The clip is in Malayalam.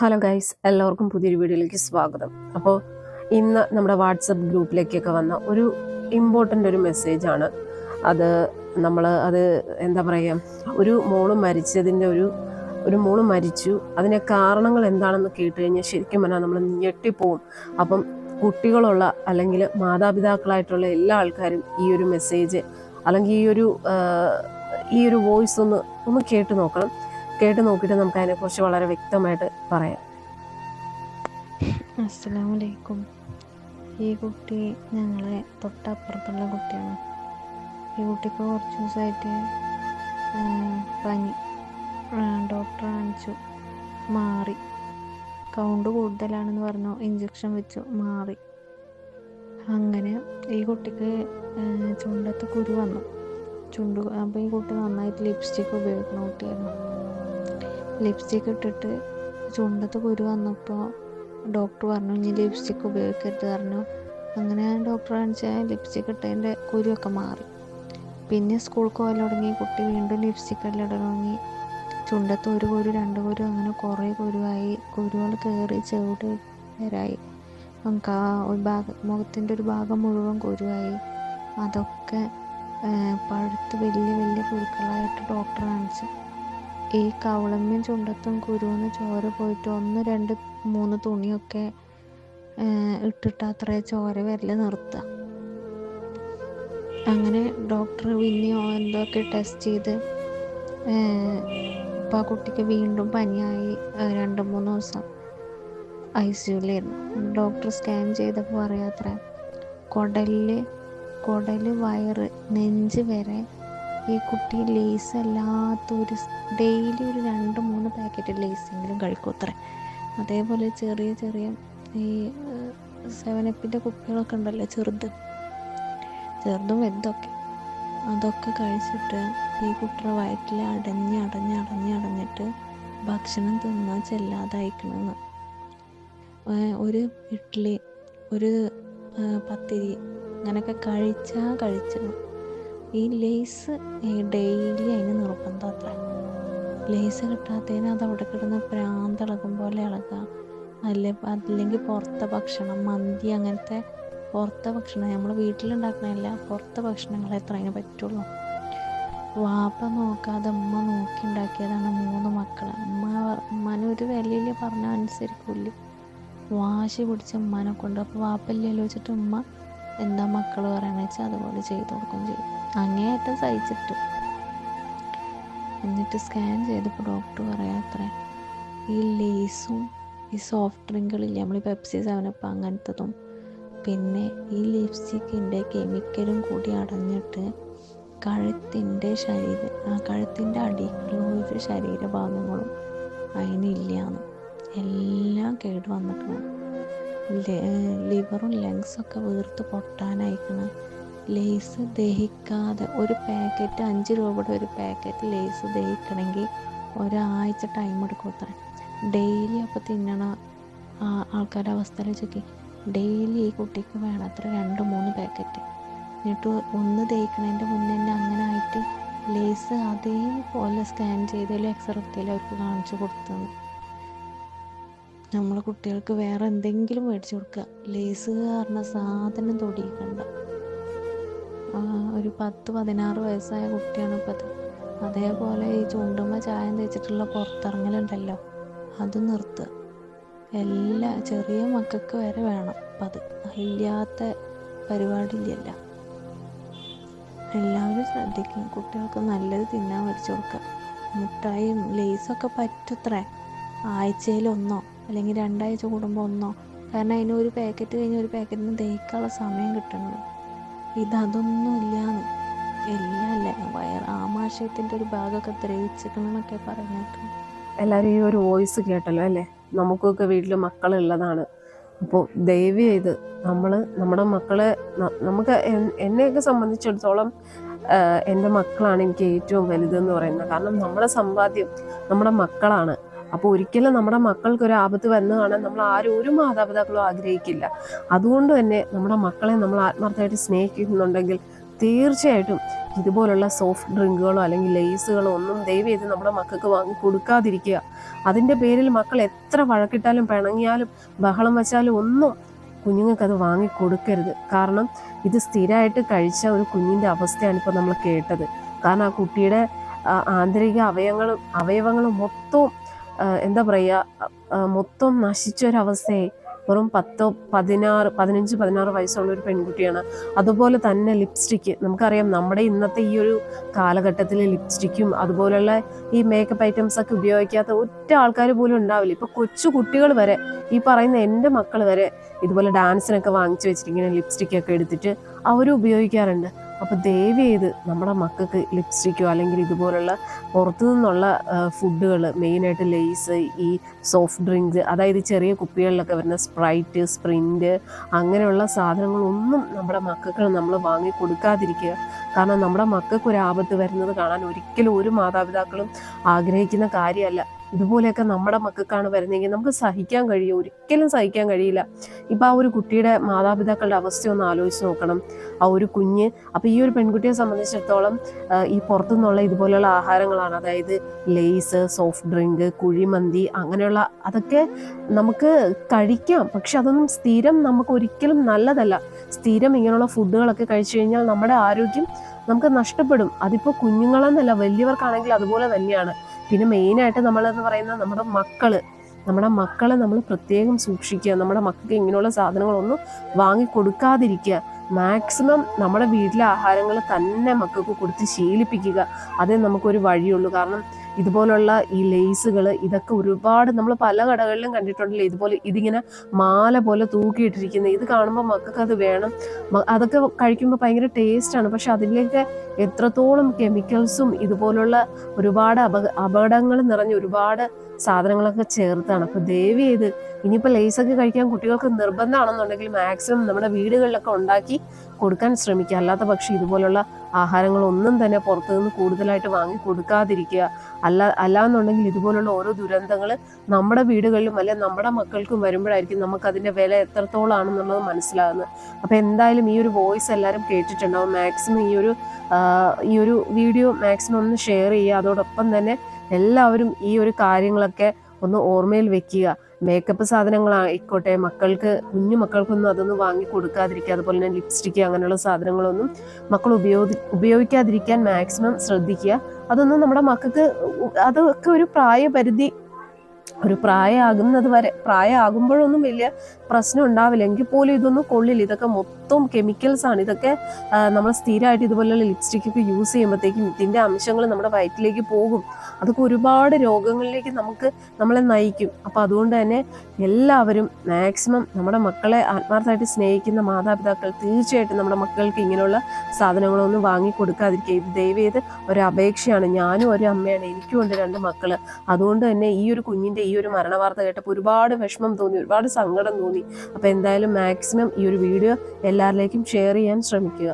ഹലോ ഗൈസ് എല്ലാവർക്കും പുതിയൊരു വീഡിയോയിലേക്ക് സ്വാഗതം. അപ്പോൾ ഇന്ന് നമ്മുടെ വാട്സപ്പ് ഗ്രൂപ്പിലേക്കൊക്കെ വന്ന ഒരു ഇമ്പോർട്ടന്റ് ഒരു മെസ്സേജാണ് അത് നമ്മൾ അത് എന്താ പറയുക ഒരു മോൾ മരിച്ചതിന്റെ ഒരു ഒരു മോൾ മരിച്ചു. അതിന്റെ കാരണങ്ങൾ എന്താണെന്ന് കേട്ട് കഴിഞ്ഞാൽ ശരിക്കും പറഞ്ഞാൽ നമ്മൾ ഞെട്ടിപ്പോവും. അപ്പം കുട്ടികളുള്ള അല്ലെങ്കിൽ മാതാപിതാക്കളായിട്ടുള്ള എല്ലാ ആൾക്കാരും ഈ ഒരു മെസ്സേജ് അല്ലെങ്കിൽ ഈ ഒരു ഈ ഒരു വോയിസ് ഒന്ന് ഒന്ന് കേട്ട് നോക്കണം. കേട്ട് നോക്കിയിട്ട് നമുക്ക് അതിനെക്കുറിച്ച് വളരെ വ്യക്തമായിട്ട് പറയാം. അസ്സലാമലൈക്കും. ഈ കുട്ടി ഞങ്ങളെ തൊട്ടപ്പുറത്തുള്ള കുട്ടിയാണ്. ഈ കുട്ടിക്ക് കുറച്ച് ദിവസമായിട്ട് പനി. ഡോക്ടർ കാണിച്ചു. മാറി. കൗണ്ട് കൂടുതലാണെന്ന് പറഞ്ഞു. ഇഞ്ചക്ഷൻ വെച്ചു. മാറി. അങ്ങനെ ഈ കുട്ടിക്ക് ചുണ്ടത്ത് കുരു വന്നു. ചുണ്ട് അപ്പോൾ ഈ കുട്ടി നന്നായിട്ട് ലിപ്സ്റ്റിക്ക് ഉപയോഗിക്കുന്ന കുട്ടിയായിരുന്നു. ലിപ്സ്റ്റിക്ക് ഇട്ടിട്ട് ചുണ്ടത്ത് കുരു വന്നപ്പോൾ ഡോക്ടർ പറഞ്ഞു ഇനി ലിപ്സ്റ്റിക്ക് ഉപയോഗിക്കരുത് പറഞ്ഞു. അങ്ങനെ ഞാൻ ഡോക്ടർ കാണിച്ചാൽ ലിപ്സ്റ്റിക്ക് ഇട്ടതിന്റെ കുരുവൊക്കെ മാറി. പിന്നെ സ്കൂൾ പോകാൻ തുടങ്ങി. കുട്ടി വീണ്ടും ലിപ്സ്റ്റിക്ക് എല്ലാം ഇടാൻ തുടങ്ങി. ചുണ്ടത്ത് ഒരു കുരു രണ്ട് കുരു അങ്ങനെ കുറേ കുരുവായി. കുരുകൾ കയറി ചെവിട് വരായി. നമുക്ക് ആ ഒരു ഭാഗം മുഖത്തിന്റെ ഒരു ഭാഗം മുഴുവൻ കുരുവായി. അതൊക്കെ പഴുത്ത് വലിയ വലിയ കുരുക്കളായിട്ട് ഡോക്ടറെ കാണിച്ചു ഈ കവളമ്മയും ചുണ്ടത്തും കുരുന്ന് ചോര പോയിട്ട് ഒന്ന് രണ്ട് മൂന്ന് തുണിയൊക്കെ ഇട്ടിട്ട് അത്രേ ചോര വരൽ നിർത്തുക. അങ്ങനെ ഡോക്ടർ പിന്നെയോ എന്തൊക്കെ ടെസ്റ്റ് ചെയ്ത് ഇപ്പം ആ കുട്ടിക്ക് വീണ്ടും പനിയായി രണ്ട് മൂന്ന് ദിവസം ഐ സിയുലായിരുന്നു ഡോക്ടർ സ്കാൻ ചെയ്തപ്പോൾ പറയാത്ര കുടലിൽ കുടൽ വയറ് നെഞ്ച് വരെ ഈ കുട്ടി ലേസ് അല്ലാത്തൊരു ഡെയിലി ഒരു രണ്ട് മൂന്ന് പാക്കറ്റ് ലേസെങ്കിലും കഴിക്കും അത്ര. അതേപോലെ ചെറിയ ചെറിയ ഈ സെവനപ്പിന്റെ കുപ്പികളൊക്കെ ഉണ്ടല്ലോ ചെറുത്. ചെറുതും വെന്തൊക്കെ അതൊക്കെ കഴിച്ചിട്ട് ഈ കുട്ടിയുടെ വയറ്റിൽ അടഞ്ഞ് അടഞ്ഞ് അടഞ്ഞ് അടഞ്ഞിട്ട് ഭക്ഷണം തിന്നാൻ ചെല്ലാതായിക്കണമെന്ന് ഒരു ഇഡ്ഡലി ഒരു പത്തിരി അങ്ങനെയൊക്കെ കഴിച്ചാൽ കഴിച്ചു ഈ ലേസ് ഡെയിലി അതിന് നിർബന്ധം അത്ര ലേസ് കിട്ടാത്തതിന് അത് അവിടെ കിടന്ന് പ്രാന്തിളകും പോലെ ഇളകുക അല്ലെ അല്ലെങ്കിൽ പുറത്തെ ഭക്ഷണം മന്തി അങ്ങനത്തെ പുറത്തെ ഭക്ഷണം നമ്മൾ വീട്ടിലുണ്ടാക്കുന്നതല്ല പുറത്തെ ഭക്ഷണങ്ങൾ എത്ര അതിന് പറ്റുള്ളൂ. വാപ്പ നോക്കാതെ ഉമ്മ നോക്കി ഉണ്ടാക്കിയതാണ് മൂന്ന് മക്കൾ ഉമ്മ ഉമ്മനെ ഒരു വിലയിൽ പറഞ്ഞ അനുസരിക്കില്ല വാശി പിടിച്ച ഉമ്മനെ കൊണ്ട്. അപ്പോൾ വാപ്പല്ലേ വെച്ചിട്ട് ഉമ്മ എന്താ മക്കൾ പറയണ വെച്ചാൽ അതുപോലെ ചെയ്തു കൊടുക്കുകയും ചെയ്തു അങ്ങേയറ്റം സഹിച്ചിട്ട്. എന്നിട്ട് സ്കാൻ ചെയ്തപ്പോൾ ഡോക്ടർ പറയാത്രേ ഈ ലേസും ഈ സോഫ്റ്റ് ഡ്രിങ്കുകളില്ലേ നമ്മൾ ഈ പെപ്സി സെവനപ്പ് അങ്ങനത്തതും. പിന്നെ ഈ ലിപ്സ്റ്റിക്കിന്റെ കെമിക്കലും കൂടി അടഞ്ഞിട്ട് കഴുത്തിന്റെ ശരീര ആ കഴുത്തിന്റെ അടിയിലുള്ള ഒരു ശരീരഭാഗങ്ങളും അതിനില്ലാന്ന്. എല്ലാം കേട് വന്നിക്കണം ലിവറും ലങ്സൊക്കെ വീർത്ത് പൊട്ടാനയക്കണം. ലേസ് ദഹിക്കാതെ ഒരു പാക്കറ്റ് അഞ്ച് രൂപയുടെ ഒരു പാക്കറ്റ് ലേസ് ദഹിക്കണമെങ്കിൽ ഒരാഴ്ച ടൈം എടുക്കും അത്ര. ഡെയിലി അപ്പോൾ തിന്നണ ആൾക്കാരുടെ അവസ്ഥയിൽ വെച്ചൊക്കെ ഡെയിലി ഈ കുട്ടിക്ക് വേണം അത്ര രണ്ട് മൂന്ന് പാക്കറ്റ്. എന്നിട്ട് ഒന്ന് ദഹിക്കണതിന്റെ മുന്നേ തന്നെ അങ്ങനെ ആയിട്ട് ലേസ് അതേപോലെ സ്കാൻ ചെയ്തതിലും എക്സ്റേ എടുത്തതിലും അവർക്ക് കാണിച്ചു കൊടുത്തത് നമ്മൾ കുട്ടികൾക്ക് വേറെ എന്തെങ്കിലും മേടിച്ചു കൊടുക്കുക. ലേസ് കാരണം സാധനം തൊടിയിക്കണ്ട. ഒരു പത്ത് പതിനാറ് വയസ്സായ കുട്ടിയാണ് ഇപ്പം അത്. അതേപോലെ ഈ ചൂണ്ടുമ്മ ചായം തേച്ചിട്ടുള്ള പുറത്തിറങ്ങലുണ്ടല്ലോ അത് നിർത്തുക എല്ലാ ചെറിയ മക്കൾക്ക് വരെ വേണം അപ്പം അത്. ഇല്ലാത്ത പരിപാടിയില്ല എല്ലാവരും ശ്രദ്ധിക്കും കുട്ടികൾക്ക് നല്ലത് തിന്നാൻ മേടിച്ചു കൊടുക്കുക. മുട്ടായും ലേസൊക്കെ പറ്റത്രേ? ആഴ്ചയിൽ ഒന്നോ? അല്ലെങ്കിൽ രണ്ടാഴ്ച കൂടുമ്പോൾ ഒന്നോ. കാരണം അതിന് ഒരു പാക്കറ്റ് കഴിഞ്ഞ് ഒരു പാക്കറ്റിന് ദഹിക്കാനുള്ള സമയം കിട്ടുന്നത് ഇതൊന്നും ഇല്ലാന്ന്. എല്ലാം അല്ല? വയർ ആമാശയത്തിന്റെ ഒരു ഭാഗമൊക്കെ ദ്രവിച്ചിരിക്കണമെന്നൊക്കെ പറഞ്ഞിട്ട് എല്ലാവരും ഈ ഒരു വോയിസ് കേട്ടല്ലോ അല്ലേ? നമുക്കൊക്കെ വീട്ടിൽ മക്കളുള്ളതാണ്. അപ്പോൾ ദയവ് ചെയ്ത് നമ്മൾ നമ്മുടെ മക്കളെ നമുക്ക് എന്നെയൊക്കെ സംബന്ധിച്ചിടത്തോളം എന്റെ മക്കളാണ് എനിക്ക് ഏറ്റവും വലുതെന്ന് പറയുന്നത്. കാരണം നമ്മുടെ സമ്പാദ്യം നമ്മുടെ മക്കളാണ്. അപ്പോൾ ഒരിക്കലും നമ്മുടെ മക്കൾക്ക് ഒരു ആപത്ത് വന്നു കാണാൻ നമ്മൾ ആരും ഒരു മാതാപിതാക്കളും ആഗ്രഹിക്കില്ല. അതുകൊണ്ട് തന്നെ നമ്മുടെ മക്കളെ നമ്മൾ ആത്മാർത്ഥമായിട്ട് സ്നേഹിക്കുന്നുണ്ടെങ്കിൽ തീർച്ചയായിട്ടും ഇതുപോലുള്ള സോഫ്റ്റ് ഡ്രിങ്കുകളോ അല്ലെങ്കിൽ ലേസുകളോ ഒന്നും ദയവ് ചെയ്ത് നമ്മുടെ മക്കൾക്ക് വാങ്ങി കൊടുക്കാതിരിക്കുക. അതിന്റെ പേരിൽ മക്കൾ എത്ര വഴക്കിട്ടാലും പിണങ്ങിയാലും ബഹളം വച്ചാലും ഒന്നും കുഞ്ഞുങ്ങൾക്ക് അത് വാങ്ങി കൊടുക്കരുത്. കാരണം ഇത് സ്ഥിരമായിട്ട് കഴിച്ച ഒരു കുഞ്ഞിന്റെ അവസ്ഥയാണ് ഇപ്പോൾ നമ്മൾ കേട്ടത്. കാരണം ആ കുട്ടിയുടെ ആന്തരിക അവയവങ്ങളും അവയവങ്ങളും മൊത്തവും എന്താ പറയുക മൊത്തം നശിച്ച ഒരവസ്ഥയായി വെറും പത്തോ പതിനാറ് പതിനഞ്ച് പതിനാറ് വയസ്സുള്ള ഒരു പെൺകുട്ടിയാണ്. അതുപോലെ തന്നെ ലിപ്സ്റ്റിക്ക് നമുക്കറിയാം നമ്മുടെ ഇന്നത്തെ ഈ ഒരു കാലഘട്ടത്തിൽ ലിപ്സ്റ്റിക്കും അതുപോലെയുള്ള ഈ മേക്കപ്പ് ഐറ്റംസ് ഒക്കെ ഉപയോഗിക്കാത്ത ഒറ്റ ആൾക്കാർ പോലും ഉണ്ടാവില്ല. ഇപ്പൊ കൊച്ചു കുട്ടികൾ വരെ ഈ പറയുന്ന എന്റെ മക്കൾ വരെ ഇതുപോലെ ഡാൻസിനൊക്കെ വാങ്ങിച്ചു വെച്ചിട്ട് ലിപ്സ്റ്റിക് ഒക്കെ എടുത്തിട്ട് അവരും ഉപയോഗിക്കാറുണ്ട്. അപ്പോൾ ദയവ് ചെയ്ത് നമ്മുടെ മക്കൾക്ക് ലിപ്സ്റ്റിക്കോ അല്ലെങ്കിൽ ഇതുപോലുള്ള പുറത്തു നിന്നുള്ള ഫുഡുകൾ മെയിനായിട്ട് ലേസ് ഈ സോഫ്റ്റ് ഡ്രിങ്ക്സ് അതായത് ചെറിയ കുപ്പികളിലൊക്കെ വരുന്ന സ്പ്രൈറ്റ് സ്പ്രിന്റ് അങ്ങനെയുള്ള സാധനങ്ങളൊന്നും നമ്മുടെ മക്കൾക്ക് നമ്മൾ വാങ്ങി കൊടുക്കാതിരിക്കുക. കാരണം നമ്മുടെ മക്കൾക്ക് ഒരു ആപത്ത് വരുന്നത് കാണാൻ ഒരിക്കലും ഒരു മാതാപിതാക്കളും ആഗ്രഹിക്കുന്ന കാര്യമല്ല. ഇതുപോലെയൊക്കെ നമ്മുടെ മക്കൾക്കാണ് വരുന്നതെങ്കിൽ നമുക്ക് സഹിക്കാൻ കഴിയും. ഒരിക്കലും സഹിക്കാൻ കഴിയില്ല. ഇപ്പം ആ ഒരു കുട്ടിയുടെ മാതാപിതാക്കളുടെ അവസ്ഥ ഒന്ന് ആലോചിച്ച് നോക്കണം. ആ ഒരു കുഞ്ഞ് അപ്പോൾ ഈ ഒരു പെൺകുട്ടിയെ സംബന്ധിച്ചിടത്തോളം ഈ പുറത്തുനിന്നുള്ള ഇതുപോലെയുള്ള ആഹാരങ്ങളാണ് അതായത് ലേസ് സോഫ്റ്റ് ഡ്രിങ്ക് കുഴിമന്തി അങ്ങനെയുള്ള അതൊക്കെ നമുക്ക് കഴിക്കാം. പക്ഷെ അതൊന്നും സ്ഥിരം നമുക്ക് ഒരിക്കലും നല്ലതല്ല. സ്ഥിരം ഇങ്ങനെയുള്ള ഫുഡുകളൊക്കെ കഴിച്ചു കഴിഞ്ഞാൽ നമ്മുടെ ആരോഗ്യം നമുക്ക് നഷ്ടപ്പെടും. അതിപ്പോൾ കുഞ്ഞുങ്ങളെന്നല്ല വലിയവർക്കാണെങ്കിൽ അതുപോലെ തന്നെയാണ്. പിന്നെ മെയിനായിട്ട് നമ്മളെന്ന് പറയുന്നത് നമ്മുടെ മക്കൾ. നമ്മുടെ മക്കളെ നമ്മൾ പ്രത്യേകം സൂക്ഷിക്കുക. നമ്മുടെ മക്കൾക്ക് ഇങ്ങനെയുള്ള സാധനങ്ങളൊന്നും വാങ്ങി കൊടുക്കാതിരിക്കുക. മാക്സിമം നമ്മുടെ വീട്ടിലെ ആഹാരങ്ങൾ തന്നെ മക്കൾക്ക് കൊടുത്ത് ശീലിപ്പിക്കുക. അതേ നമുക്കൊരു വഴിയുള്ളൂ. കാരണം ഇതുപോലുള്ള ഈ ലേസുകൾ ഇതൊക്കെ ഒരുപാട് നമ്മൾ പല കടകളിലും കണ്ടിട്ടുണ്ടല്ലോ. ഇതുപോലെ ഇതിങ്ങനെ മാല പോലെ തൂക്കിയിട്ടിരിക്കുന്നത് ഇത് കാണുമ്പോൾ മക്കൾക്ക് അത് വേണം. അതൊക്കെ കഴിക്കുമ്പോൾ ഭയങ്കര ടേസ്റ്റാണ് പക്ഷെ അതിലേക്ക് എത്രത്തോളം കെമിക്കൽസും ഇതുപോലുള്ള ഒരുപാട് അപക അപകടങ്ങൾ നിറഞ്ഞ ഒരുപാട് സാധനങ്ങളൊക്കെ ചേർത്താണ്. അപ്പോൾ ദയവ് ചെയ്ത് ഇനിയിപ്പോൾ ലേസൊക്കെ കഴിക്കാൻ കുട്ടികൾക്ക് നിർബന്ധമാണെന്നുണ്ടെങ്കിൽ മാക്സിമം നമ്മുടെ വീടുകളിലൊക്കെ ഉണ്ടാക്കി കൊടുക്കാൻ ശ്രമിക്കുക. അല്ലാത്ത പക്ഷേ ഇതുപോലുള്ള ആഹാരങ്ങളൊന്നും തന്നെ പുറത്തു നിന്ന് കൂടുതലായിട്ട് വാങ്ങി കൊടുക്കാതിരിക്കുക. അല്ല അല്ലാന്നുണ്ടെങ്കിൽ ഇതുപോലുള്ള ഓരോ ദുരന്തങ്ങൾ നമ്മുടെ വീടുകളിലും അല്ലെ നമ്മുടെ മക്കൾക്കും വരുമ്പോഴായിരിക്കും നമുക്ക് അതിന്റെ വില എത്രത്തോളാണെന്നുള്ളത് മനസ്സിലാകുന്നത്. അപ്പോൾ എന്തായാലും ഈ ഒരു വോയിസ് എല്ലാവരും കേട്ടിട്ടുണ്ടാവും. മാക്സിമം ഈ ഒരു ഈ ഒരു വീഡിയോ മാക്സിമം ഒന്ന് ഷെയർ ചെയ്യുക. അതോടൊപ്പം തന്നെ എല്ലാവരും ഈ ഒരു കാര്യങ്ങളൊക്കെ ഒന്ന് ഓർമ്മയിൽ വെക്കുക. മേക്കപ്പ് സാധനങ്ങളായിക്കോട്ടെ മക്കൾക്ക് കുഞ്ഞു മക്കൾക്കൊന്നും അതൊന്നും വാങ്ങി കൊടുക്കാതിരിക്കുക. അതുപോലെ തന്നെ ലിപ്സ്റ്റിക്ക് അങ്ങനെയുള്ള സാധനങ്ങളൊന്നും മക്കൾ ഉപയോഗി ഉപയോഗിക്കാതിരിക്കാൻ മാക്സിമം ശ്രദ്ധിക്കുക. അതൊന്നും നമ്മുടെ മക്കൾക്ക് അതൊക്കെ ഒരു പ്രായപരിധി ഒരു പ്രായമാകുന്നത് വരെ പ്രായമാകുമ്പോഴൊന്നും വലിയ പ്രശ്നം ഉണ്ടാവില്ല എങ്കിൽ പോലും ഇതൊന്നും കൊള്ളില്ല. ഇതൊക്കെ മൊത്തം കെമിക്കൽസ് ആണ്. ഇതൊക്കെ നമ്മൾ സ്ഥിരമായിട്ട് ഇതുപോലെയുള്ള ലിപ്സ്റ്റിക് ഒക്കെ യൂസ് ചെയ്യുമ്പോഴത്തേക്കും ഇതിന്റെ അംശങ്ങൾ നമ്മുടെ വയറ്റിലേക്ക് പോകും. അതൊക്കെ ഒരുപാട് രോഗങ്ങളിലേക്ക് നമുക്ക് നമ്മളെ നയിക്കും. അപ്പോൾ അതുകൊണ്ട് തന്നെ എല്ലാവരും മാക്സിമം നമ്മുടെ മക്കളെ ആത്മാർത്ഥമായിട്ട് സ്നേഹിക്കുന്ന മാതാപിതാക്കൾ തീർച്ചയായിട്ടും നമ്മുടെ മക്കൾക്ക് ഇങ്ങനെയുള്ള സാധനങ്ങളൊന്നും വാങ്ങി കൊടുക്കാതിരിക്കുക. ഇത് ദയവേത് ഒരു അപേക്ഷയാണ്. ഞാനും ഒരു അമ്മയാണ്. എനിക്കും ഉണ്ട് രണ്ട് മക്കൾ അതുകൊണ്ട് തന്നെ ഈ ഒരു കുഞ്ഞിന്റെ ഈ ഒരു മരണവാർത്ത കേട്ടപ്പോൾ ഒരുപാട് വിഷമം തോന്നി ഒരുപാട് സങ്കടം തോന്നി. അപ്പോൾ എന്തായാലും മാക്സിമം ഈ ഒരു വീഡിയോ എല്ലാവരിലേക്കും ഷെയർ ചെയ്യാൻ ശ്രമിക്കുക.